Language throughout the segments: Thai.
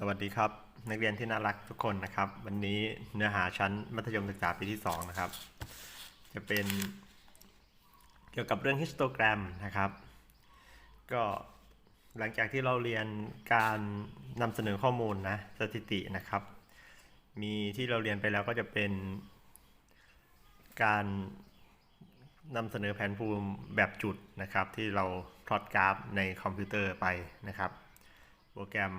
สวัสดีครับ นักเรียนที่น่ารักทุกคนนะครับ วันนี้เนื้อหาชั้นมัธยมศึกษาปีที่ 2 นะครับ จะเป็นเกี่ยวกับเรื่องฮิสโตแกรมนะครับ ก็หลังจากที่เราเรียนการนำเสนอข้อมูลนะสถิตินะครับ มีที่เราเรียนไปแล้วก็จะเป็น การนำเสนอแผนภูมิแบบจุดนะครับ ที่เราพลอตกราฟในคอมพิวเตอร์ไปนะครับ โปรแกรม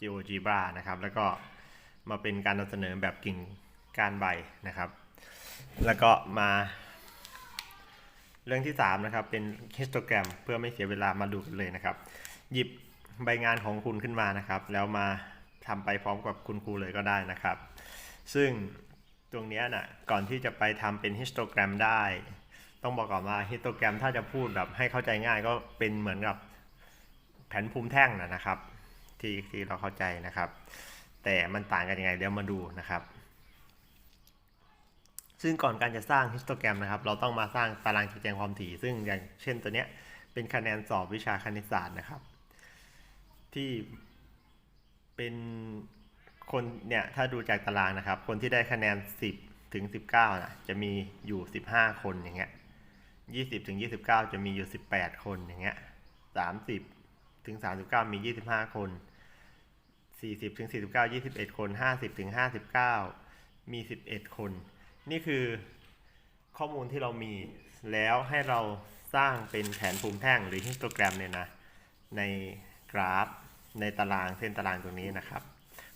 GeoGebra นะครับ แล้วก็มาเป็นการนำเสนอแบบกิ่งก้านใบนะครับ แล้วก็มาเรื่องที่ 3 นะครับ เป็นฮิสโตแกรมเพื่อไม่เสียเวลามาดูกันเลยนะครับ หยิบใบงานของคุณขึ้นมานะครับ แล้วมาทำไปพร้อมกับคุณครูเลยก็ได้นะครับ ซึ่งตรงนี้นะก่อนที่จะไปทำเป็นฮิสโตแกรมได้ ต้องบอกก่อนว่าฮิสโตแกรมถ้าจะพูดแบบให้เข้าใจง่ายก็เป็นเหมือนกับแผนภูมิแท่งนะนะครับ ที่ที่เราเข้าใจนะครับ แต่มันต่างกันยังไงเดี๋ยวมาดูนะครับ ซึ่งก่อนการจะสร้างฮิสโตแกรมนะครับ เราต้องมาสร้างตารางจัดแจงความถี่ ซึ่งอย่างเช่นตัวเนี้ยเป็นคะแนนสอบวิชาคณิตศาสตร์นะครับ ที่เป็นคนเนี่ยถ้าดูจากตารางนะครับ คนที่ได้คะแนน 10 ถึง 19นะจะมีอยู่ 15 คนอย่างเงี้ย20 ถึง 29 จะมีอยู่ 18 คนอย่างเงี้ย30 ถึง 39 มี 25 คน 40ถึง49 21 คน 50ถึง59 มี 11 คน นี่คือข้อมูลที่เรามีแล้วให้เราสร้างเป็นแผนภูมิแท่งหรือฮิสโตแกรมเนี่ยนะ ในกราฟในตารางเส้นตารางตรงนี้นะครับ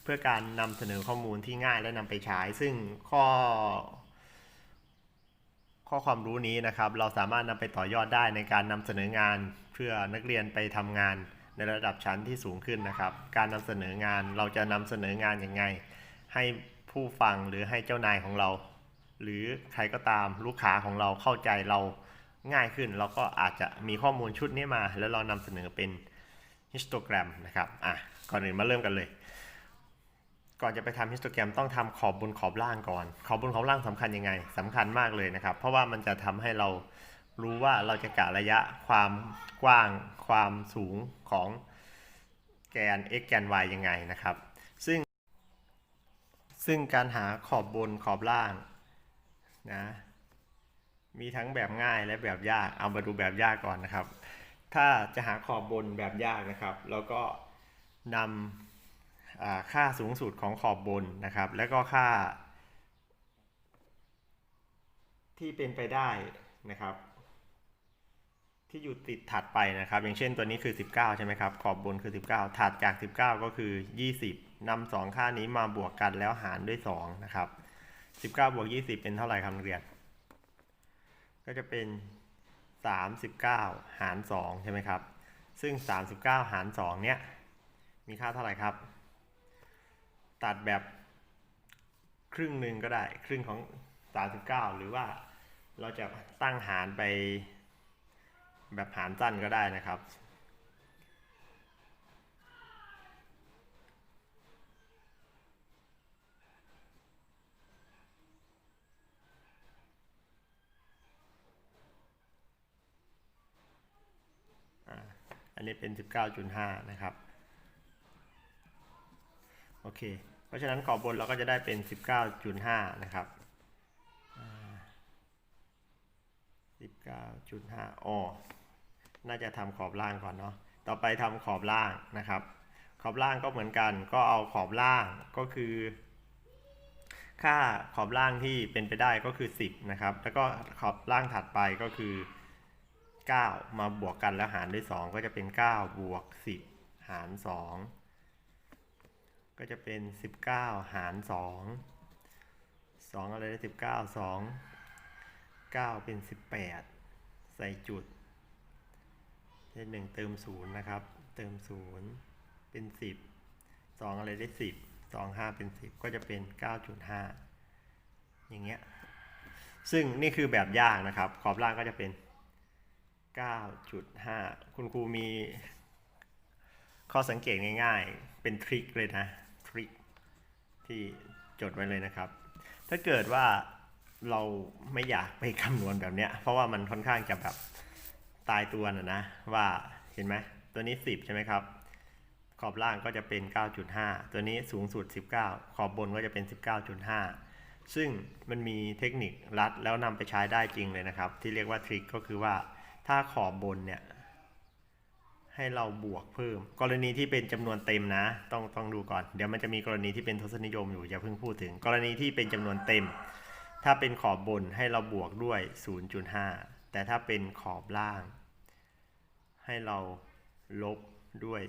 เพื่อการนำเสนอข้อมูลที่ง่ายและนำไปใช้ ซึ่งข้อ ข้อความรู้นี้นะครับ เราสามารถนำไปต่อยอดได้ในการนำเสนองานเพื่อนักเรียนไปทำงาน ในระดับชั้นที่สูงขึ้นนะครับ การนำเสนองานเราจะนำเสนองานยังไง ให้ผู้ฟังหรือให้เจ้านายของเรา หรือใครก็ตามลูกค้าของเราเข้าใจเราง่ายขึ้น เราก็อาจจะมีข้อมูลชุดนี้มา แล้วเรานำเสนอเป็นฮิสโตแกรมนะครับอะก่อนอื่นมาเริ่มกันเลย ก่อนจะไปทำฮิสโตแกรมต้องทำขอบบนขอบล่างก่อน ขอบบนขอบล่างสำคัญยังไงสำคัญมากเลยนะครับ เพราะว่ามันจะทำให้เรา รู้ว่าเราจะกะระยะความกว้างความสูงของแกน x แกน y ยังไงนะครับ ซึ่ง ซึ่งการหาขอบบนขอบล่างนะมีทั้งแบบง่ายและแบบยากเอามาดูแบบยากก่อนนะครับ ถ้าจะหาขอบบนแบบยากนะครับ แล้วก็นำค่าสูงสุดของขอบบนนะครับ แล้วก็ค่า ที่เป็นไปได้นะครับ ที่อยู่ติดถัดไปนะครับ อย่างเช่นตัวนี้คือ 19 ใช่ไหมครับ ขอบบนคือ 19 ถัดจาก 19 ก็คือ 20นำสองค่านี้มาบวกกันแล้วหารด้วย 2 นะครับ 19บวก20 เป็นเท่าไหร่ครับนักเรียน ก็จะเป็น 39 หาร 2 ใช่ไหมครับ ซึ่ง 39 หาร 2 เนี้ยมีค่าเท่าไหร่ครับ ตัดแบบครึ่งหนึ่งก็ได้ ครึ่งของ 39 หรือว่าเราจะตั้งหารไป แบบหารสั้นก็ได้นะครับ อันนี้เป็น 19.5 นะครับ โอเค เพราะฉะนั้นขอบบนเราก็จะได้เป็น 19.5 นะครับอ่า19.5อ๋อ น่าจะทำขอบล่างก่อนเนาะต่อไปทำขอบล่างนะครับ ขอบล่างก็เหมือนกันก็เอาขอบล่างก็คือ ค่าขอบล่างที่เป็นไปได้ก็คือ 10 นะครับ แล้วก็ขอบล่างถัดไปก็คือ 9 มาบวกกันแล้วหารด้วย 2 ก็จะเป็น 9 บวก 10 หาร 2 ก็จะเป็น 19 หาร 2 2 อะไรได้ 19 2 9 เป็น 18 ใส่จุด เลขหนึ่งเติม0นะครับ เติม0เป็น10 2อะไรได้10 2 5เป็น10ก็จะเป็น9.5อย่างเงี้ยซึ่งนี่คือแบบยากนะครับ ขอบล่างก็จะเป็น 9.5 คุณครูมี ข้อสังเกตง่ายๆ เป็นทริคเลยนะ ทริคที่จดไว้เลยนะครับ ถ้าเกิดว่าเราไม่อยากไปคำนวณแบบเนี้ย เพราะว่ามันค่อนข้างจะแบบ ตายตัวนะนะว่าเห็นไหมตัวนี้ 10 ใช่ไหมครับ ขอบล่างก็จะเป็น 9.5 ตัวนี้สูงสุด 19 ขอบบนก็จะเป็น 19.5 ซึ่งมันมีเทคนิครัดแล้วนำไปใช้ได้จริงเลยนะครับ ที่เรียกว่าทริคก็คือว่าถ้าขอบบนเนี่ยให้เราบวกเพิ่ม กรณีที่เป็นจำนวนเต็มนะ ต้องต้องดูก่อน เดี๋ยวมันจะมีกรณีที่เป็นทศนิยมอยู่อย่าเพิ่งพูดถึง กรณีที่เป็นจำนวนเต็ม ถ้าเป็นขอบบนให้เราบวกด้วย 0.5 แต่ถ้าเป็นขอบล่าง ให้เราลบด้วย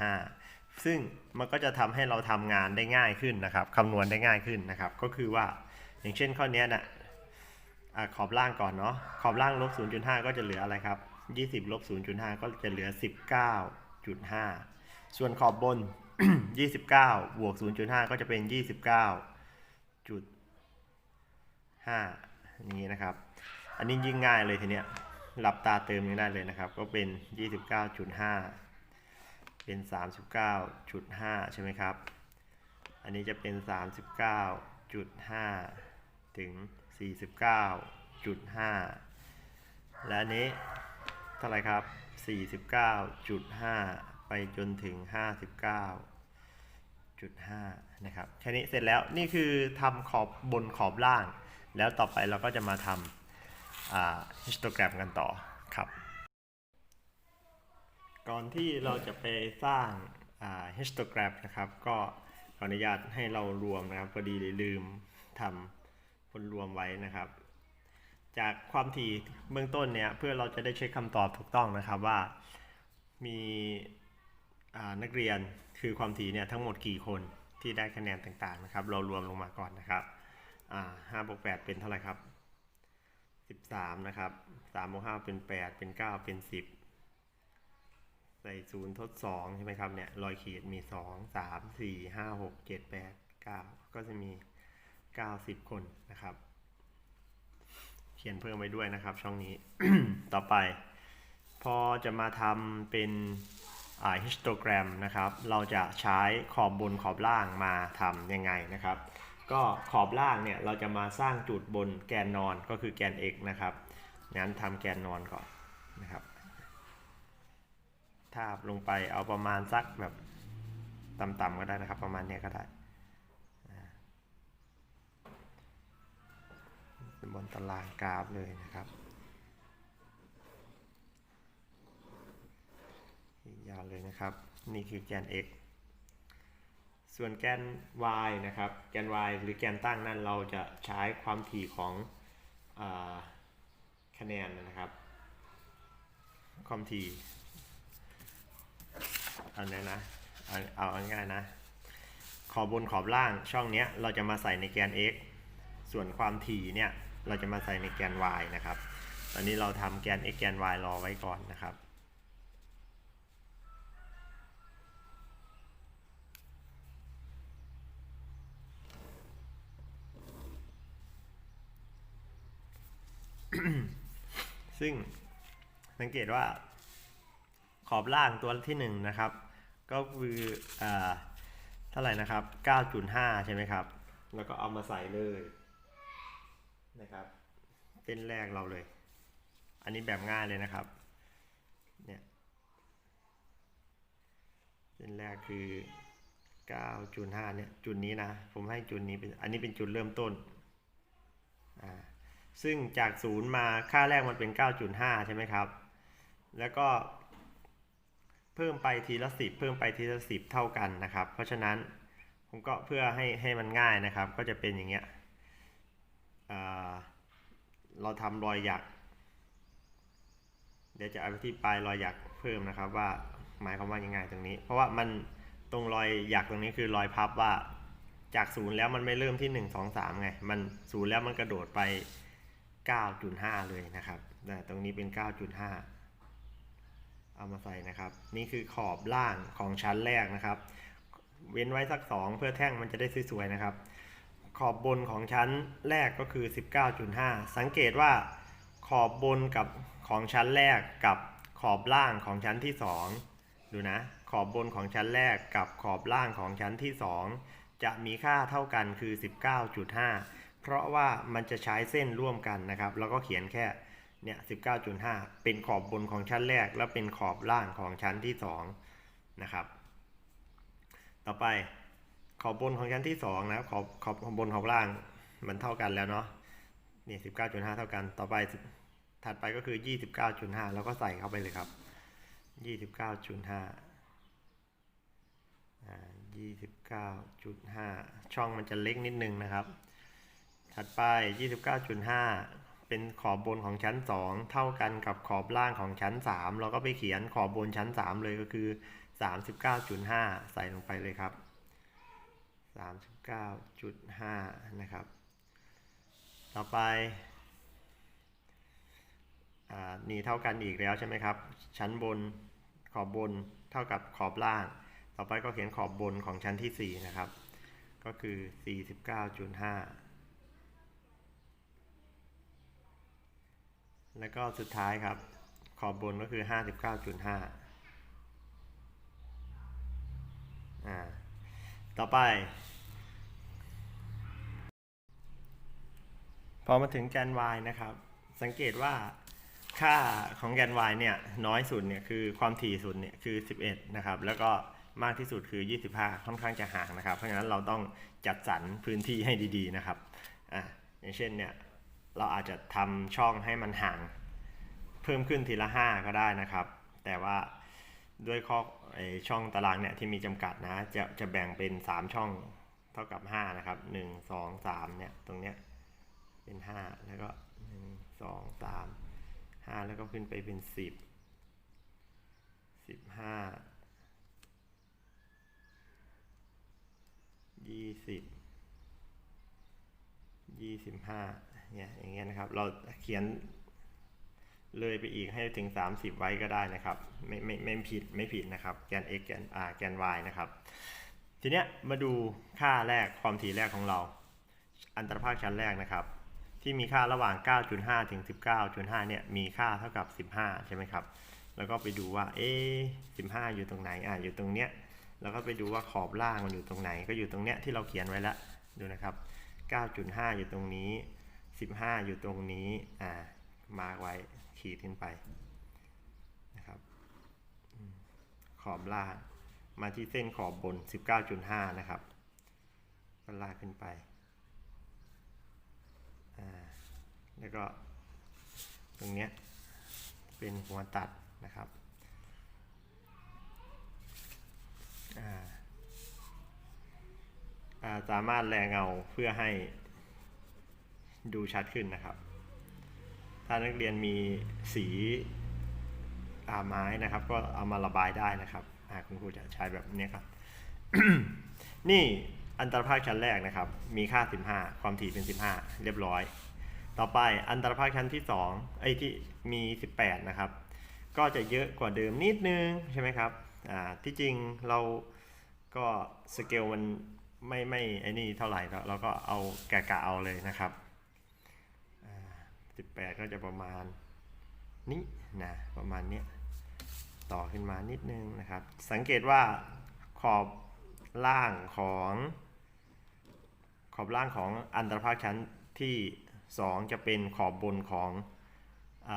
0.5 ซึ่งมันก็จะทำให้เราทำงานได้ง่ายขึ้นนะครับคำนวณได้ง่ายขึ้นนะครับ ก็คือว่าอย่างเช่นข้อนี้นะอะขอบล่างก่อนเนาะขอบล่างลบ 0.5 ก็จะเหลืออะไรครับ 20ลบ0.5 ก็จะเหลือ 19.5 ส่วนขอบบน 29 บวก 0.5 ก็จะเป็น 29จุด5อย่างนี้นะครับ อันนี้ยิ่งง่ายเลยทีเนี้ย หลับตาเติมยังได้เลยนะครับ ก็เป็น 29.5 เป็น 39.5 ใช่ไหมครับ อันนี้จะเป็น 39.5 ถึง 49.5 และอันนี้เท่าไหร่ครับ 49.5 ไปจนถึง 59.5นะครับแค่นี้เสร็จแล้วนี่คือทำขอบบนขอบล่าง แล้วต่อไปเราก็จะมาทำ ฮิสโตแกรมกันต่อครับ ก่อนที่เราจะไปสร้างฮิสโตแกรมนะครับ ก็ขออนุญาตให้เรารวมนะครับพอดีลืมทำผลรวมไว้นะครับ จากความถี่เบื้องต้นเนี่ยเพื่อเราจะได้เช็คคำตอบถูกต้องนะครับว่ามีอ่านักเรียนคือความถี่เนี่ยทั้งหมดกี่คนที่ได้คะแนนต่างๆนะครับ เรารวมลงมาก่อนนะครับอ่าห้าบวกแปดเป็นเท่าไหร่ครับ สิบสามนะครับสามบวกห้าเป็นแปดเป็นเก้าเป็นสิบใส่ศูนย์ทดสองใช่ไหมครับเนี่ยรอยขีดมีสองสามสี่ห้าหกเจ็ดแปดเก้าก็จะมีเก้าสิบคนนะครับ เขียนเพิ่มไว้ด้วยนะครับ ช่องนี้ต่อไป พอจะมาทำเป็นอ่าฮิสโตแกรมนะครับ เราจะใช้ขอบบนขอบล่างมาทำยังไงนะครับ ก็ขอบล่างเนี่ยเราจะมาสร้างจุดบนแกนนอนก็คือแกน x นะครับงั้นทำแกนนอนก่อนนะครับทาบลงไปเอาประมาณสักแบบต่ำๆก็ได้นะครับ ประมาณเนี้ยก็ได้บนตารางกราฟเลยนะครับยาวเลยนะครับ นี่คือแกน x ส่วนแกน y นะครับ แกน y หรือแกนตั้งนั่นเราจะใช้ความถี่ของอคะแนนนะครับ ความถี่เอาไหนนะเอาเอาเอาง่ายนะ ขอบบนขอบล่างช่องเนี้ยเราจะมาใส่ในแกน x ส่วนความถี่เนี่ยเราจะมาใส่ในแกน y นะครับ ตอนนี้เราทำแกน x แกน y รอไว้ก่อนนะครับ ซึ่งสังเกตว่าขอบล่างตัวที่หนึ่งนะครับ ก็คืออเท่าไหร่นะครับ 9.5 ใช่ไหมครับ แล้วก็เอามาใส่เลยนะครับเส้นแรกเราเลย อันนี้แบบง่ายเลยนะครับเนี่ยเส้นแรกคือ 9.5 เนี่ยจุดนี้นะ ผมให้จุดนี้เป็นอันนี้เป็นจุดเริ่มต้นอ่า ซึ่งจากศูนย์มาค่าแรกมันเป็น 9.5 ใช่ไหมครับ แล้วก็เพิ่มไปทีละ 10 เพิ่มไปทีละ 10 เท่ากันนะครับ เพราะฉะนั้นผมก็เพื่อให้ให้มันง่ายนะครับ ก็จะเป็นอย่างเงี้ยเราทำรอยหยัก เดี๋ยวจะอธิบายรอยหยักเพิ่มนะครับว่าหมายความว่ายังไงตรงนี้ เพราะว่ามันตรงรอยหยักตรงนี้คือรอยพับว่าจากศูนย์แล้วมันไม่เริ่มที่ 1 2 3 ไง มันศูนย์แล้วมันกระโดดไป 9.5 เลยนะครับแต่ตรงนี้เป็น 9.5 เอามาใส่นะครับ นี่คือขอบล่างของชั้นแรกนะครับ เว้นไว้สัก 2 เพื่อแท่งมันจะได้สวยๆนะครับ ขอบบนของชั้นแรกก็คือ 19.5 สังเกตว่าขอบบนกับของชั้นแรกกับขอบล่างของชั้นที่ 2 ดูนะ ขอบบนของชั้นแรกกับขอบล่างของชั้นที่ 2 จะมีค่าเท่ากันคือ 19.5 เพราะว่ามันจะใช้เส้นร่วมกันนะครับ แล้วก็เขียนแค่เนี่ย19.5 เป็นขอบบนของชั้นแรก แล้วเป็นขอบล่างของชั้นที่2นะครับ ต่อไปขอบบนของชั้นที่สองนะครับขอบขอบขอบบนขอบล่างมันเท่ากันแล้วเนาะนี่สิบเก้าจุดห้าเท่ากัน ต่อไปถัดไปก็คือยี่สิบเก้าจุดห้าแล้วก็ใส่เข้าไปเลยครับยี่สิบเก้าจุดห้ายี่สิบเก้าจุดห้าช่องมันจะเล็กนิดนึงนะครับ ถัดไป 29.5 เป็นขอบบนของชั้น 2 เท่ากันกับขอบล่างของชั้น 3 เราก็ไปเขียนขอบบนชั้น 3 เลยก็คือ 39.5 ใส่ลงไปเลยครับ 39.5 นะครับ ต่อไปนี่เท่ากันอีกแล้วใช่ไหมครับ ชั้นบนขอบบนเท่ากับขอบล่าง ต่อไปก็เขียนขอบบนของชั้นที่ 4 นะครับ ก็คือ 49.5 แล้วก็สุดท้ายครับ ขอบบนก็คือห้าสิบเก้าจุดห้าอ่าต่อไป พอมาถึงแกน y นะครับ สังเกตว่าค่าของแกน y เนี่ยน้อยสุดเนี่ยคือความถี่สุดเนี่ยคือ 11 นะครับ แล้วก็มากที่สุดคือ 25 ค่อนข้างจะห่างนะครับ เพราะฉะนั้นเราต้องจัดสรรพื้นที่ให้ดีๆนะครับอะอย่างเช่นเนี่ย เราอาจจะทำช่องให้มันห่าง เพิ่มขึ้นทีละ 5 ก็ได้นะครับ แต่ว่าด้วยข้ออช่องตารางเนี่ยที่มีจำกัดนะ จะจะแบ่งเป็น 3 ช่องเท่ากับ 5 นะครับ 1 2 3 เนี่ย ตรงเนี้ยเป็น 5 แล้วก็ 1 2 3 5 แล้วก็ขึ้นไปเป็น 10 15 20 25 เนี่ยอย่างเงี้ยนะครับ เราเขียนเลยไปอีกให้ถึง 30 ไว้ก็ได้นะครับ ไม่ไม่ไม่ผิดไม่ผิดนะครับ แกน x แกน r แกน y นะครับ ทีเนี้ยมาดูค่าแรกความถี่แรกของเรา อันตรภาคชั้นแรกนะครับ ที่มีค่าระหว่าง 9.5 ถึง 19.5 เนี่ยมีค่าเท่ากับ 15 ใช่ไหมครับ แล้วก็ไปดูว่าเอ๊15 อยู่ตรงไหนอ่าอยู่ตรงเนี้ยแล้วก็ไปดูว่าขอบล่างมันอยู่ตรงไหน ก็อยู่ตรงเนี้ยที่เราเขียนไว้แล้วดูนะครับ 9.5 อยู่ตรงนี้ 15 อยู่ตรงนี้อ่ามาร์กไว้ขีดขึ้นไปนะครับขอบล่างมาที่เส้นขอบบน 19.5 นะครับก็ลากขึ้นไปอ่าแล้วก็ตรงเนี้ยเป็นหัวตัดนะครับอ่าอ่าสามารถแรงเงาเพื่อให้ ดูชัดขึ้นนะครับ ถ้านักเรียนมีสีอาไม้นะครับ ก็เอามาระบายได้นะครับคุณครูจะใช้แบบนี้ครับ นี่อันตรภาคชั้นแรกนะครับ มีค่า 15 ความถี่เป็น 15 เรียบร้อย ต่อไปอันตรภาคชั้นที่2ไอ้ที่มี 18 นะครับ ก็จะเยอะกว่าเดิมนิดนึงใช่ไหมครับอ่าที่จริงเราก็สเกลมันไม่ไม่ไอ้นี่เท่าไหร่เราเราก็เอาแกะกะเอาเลยนะครับ 18 ก็จะประมาณนี้นะประมาณเนี้ยต่อขึ้นมานิดนึงนะครับ สังเกตว่าขอบล่างของ ขอบล่างของอันตรภาคชั้นที่ 2 จะเป็นขอบบนของอ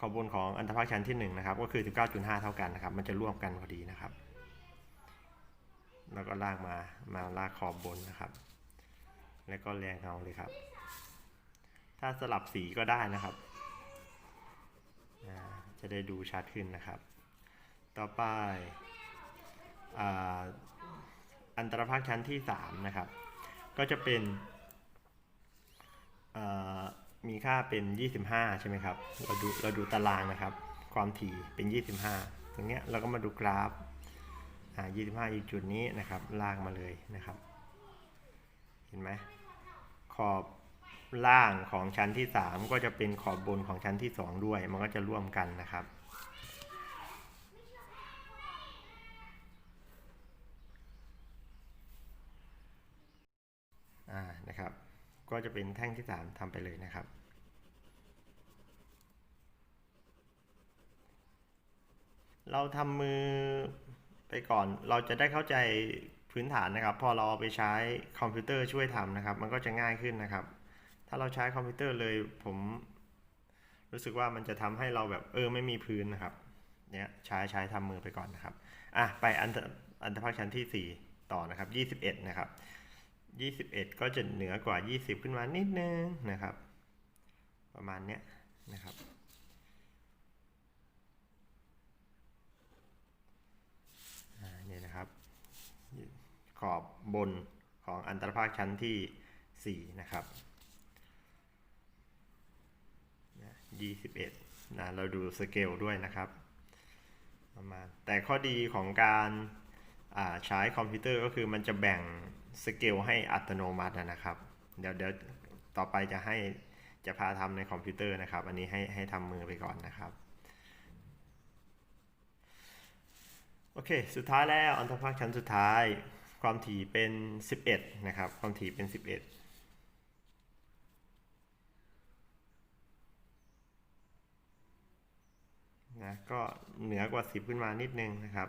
ขอบบนของอันตรภาคชั้นที่1นะครับก็คือ 19.5 เท่ากันนะครับ มันจะร่วมกันพอดีนะครับ แล้วก็ลากมามาลากขอบบนนะครับ แล้วก็แรงเงาเลยครับ ถ้าสลับสีก็ได้นะครับ จะได้ดูชัดขึ้นนะครับ ต่อไปออันตรภาคชั้นที่ 3 นะครับ ก็จะเป็นมีค่าเป็น 25 ใช่ไหมครับ เราดูเราดูตารางนะครับ ความถี่เป็น 25 ตรงเนี้ยเราก็มาดูกราฟอ่า25 อยู่จุดนี้นะครับ ลากมาเลยนะครับ เห็นไหม ขอบล่างของชั้นที่ 3 ก็จะเป็นขอบบนของชั้นที่ 2 ด้วย มันก็จะร่วมกันนะครับ อ่า นะครับ ก็จะเป็นแท่งที่ 3ทำไปเลยนะครับเราทำมือไปก่อน เราจะได้เข้าใจ พื้นฐานนะครับ พอเราเอาไปใช้คอมพิวเตอร์ช่วยทำนะครับ มันก็จะง่ายขึ้นนะครับ ถ้าเราใช้คอมพิวเตอร์เลยผม รู้สึกว่ามันจะทำให้เราแบบเออไม่มีพื้นนะครับเนี่ยใช้ใช้ทำมือไปก่อนนะครับอะไปอันอันตรภาคชั้นที่ 4 ต่อนะครับ 21 นะครับ 21 ก็จะเหนือกว่า 20 ขึ้นมานิดนึงนะครับ ประมาณเนี้ยนะครับ อ่าเนี่ยนะครับ ขอบบนของอันตรภาคชั้นที่ 4 นะครับยี่สิบเอ็ดนะเราดูสเกลด้วยนะครับประมาณแต่ข้อดีของการใช้คอมพิวเตอร์ก็คือมันจะแบ่งสเกลให้อัตโนมัตินะครับ เดี๋ยวเดี๋ยวต่อไปจะให้จะพาทำในคอมพิวเตอร์นะครับ อันนี้ให้ให้ทำมือไปก่อนนะครับ โอเค สุดท้ายแล้วอันตรภาคชั้นสุดท้าย ความถี่เป็น 11 นะครับ ความถี่เป็น 11นะก็เหนือกว่า 10 ขึ้นมานิดนึงนะครับ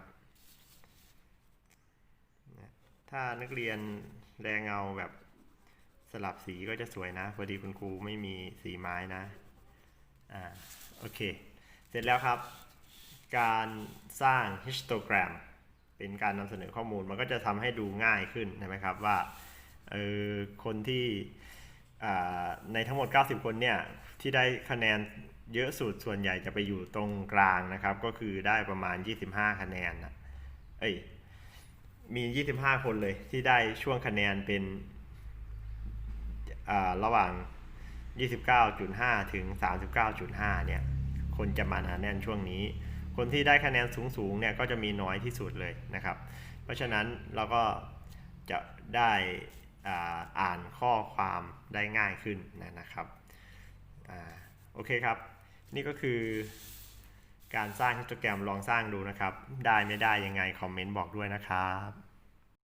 นะถ้านักเรียนแรงเงาแบบสลับสีก็จะสวยนะ พอดีคุณครูไม่มีสีไม้นะ อ่า โอเค เสร็จแล้วครับ การสร้าง histogram เป็นการนำเสนอข้อมูลมันก็จะทำให้ดูง่ายขึ้นใช่ไหมครับว่าเออคนที่ในทั้งหมด 90 คนเนี่ยที่ได้คะแนนเยอะสุดส่วนใหญ่จะไปอยู่ตรงกลางนะครับ ก็คือได้ประมาณ 25 คะแนนนะเอ้ยมี 25 คนเลยที่ได้ช่วงคะแนนเป็นระหว่าง 29.5 ถึง 39.5 เนี่ย คนจะมาหนาแน่นช่วงนี้ คนที่ได้คะแนนสูงๆเนี่ยก็จะมีน้อยที่สุดเลยนะครับ เพราะฉะนั้นเราก็จะได้อ่าอ่านข้อความได้ง่ายขึ้นนะนะครับอโอเคครับ นี่ก็คือการสร้างฮิสโตแกรมลองสร้างดูนะครับ ได้ไม่ได้ยังไงคอมเมนต์บอกด้วยนะครับ